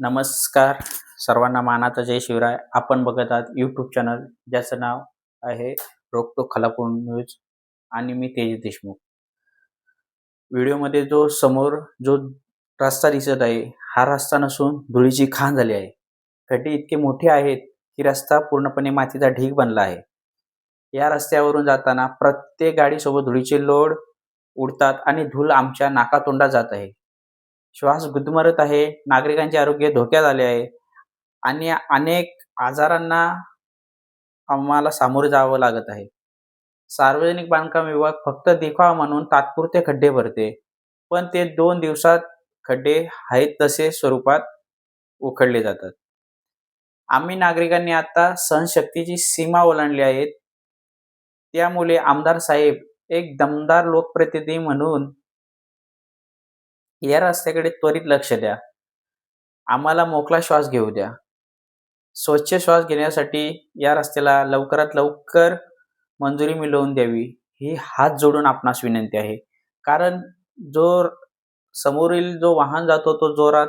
नमस्कार. सर्वांना मानाचा जय शिवराय. आपण बघत आहात यूट्यूब चॅनल ज्याचं नाव आहे रोकटोक खलापूर न्यूज आणि मी तेज देशमुख. व्हिडिओमध्ये जो समोर जो रस्ता दिसत आहे हा रस्ता नसून धुळीची खाण झाली आहे. खड्डे इतके मोठे आहेत की रस्ता पूर्णपणे मातीचा ढीग बनला आहे. या रस्त्यावरून जाताना प्रत्येक गाडीसोबत धुळीचे लोड उडतात आणि धूळ आमच्या नाकातोंडात जात आहे. श्वास गुदमरत आहे नागरिकांचे आरोग्य धोक्यात आले आहे. आणि अनेक आजारांना आम्हाला सामोरे जावं लागत आहे. सार्वजनिक बांधकाम विभाग फक्त देखावा म्हणून तात्पुरते खड्डे भरते. पण ते दोन दिवसात खड्डे आहेत तसे स्वरूपात उखडले जातात. आम्ही नागरिकांनी आता सहनशक्तीची सीमा ओलांडली आहेत त्यामुळे आमदार साहेब एक दमदार लोकप्रतिनिधी म्हणून या रस्त्याकडे त्वरित लक्ष द्या. आम्हाला मोकळा श्वास घेऊ द्या. स्वच्छ श्वास घेण्यासाठी या रस्त्याला लवकरात लवकर मंजुरी मिळवून द्यावी. ही हात जोडून आपणास विनंती आहे. कारण जो समोरील जो वाहन जातो तो जोरात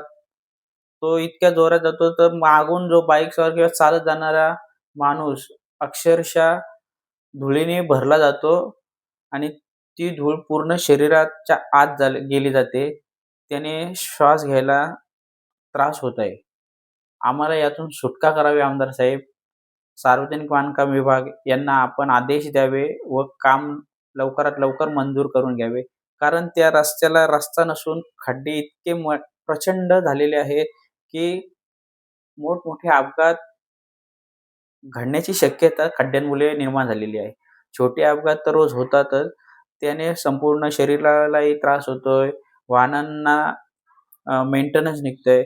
तो इतक्या जोरात जातो तर मागून जो बाईकवर किंवा चालत जाणारा माणूस अक्षरशः धुळीने भरला जातो आणि ती धूळ पूर्ण शरीराच्या आत झाली गेली जाते. त्याने श्वास घ्यायला त्रास होत आहे आम्हाला यातून सुटका करावी आमदार साहेब. सार्वजनिक बांधकाम विभाग यांना आपण आदेश द्यावे व काम लवकरात लवकर मंजूर करून घ्यावे. कारण त्या रस्त्याला रस्ता नसून खड्डे इतके म प्रचंड झालेले आहेत की मोठमोठे अपघात घडण्याची शक्यता खड्ड्यांमुळे निर्माण झालेली आहे. छोटे अपघात तर रोज होतातच. त्याने संपूर्ण शरीरालाही त्रास होतोय. वाहनांना मेंटेनन्स निघतंय.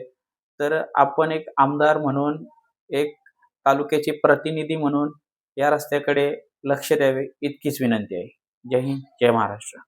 तर आपण एक आमदार म्हणून एक तालुक्याचे प्रतिनिधी म्हणून या रस्त्याकडे लक्ष द्यावे इतकीच विनंती आहे. जय हिंद जय महाराष्ट्र.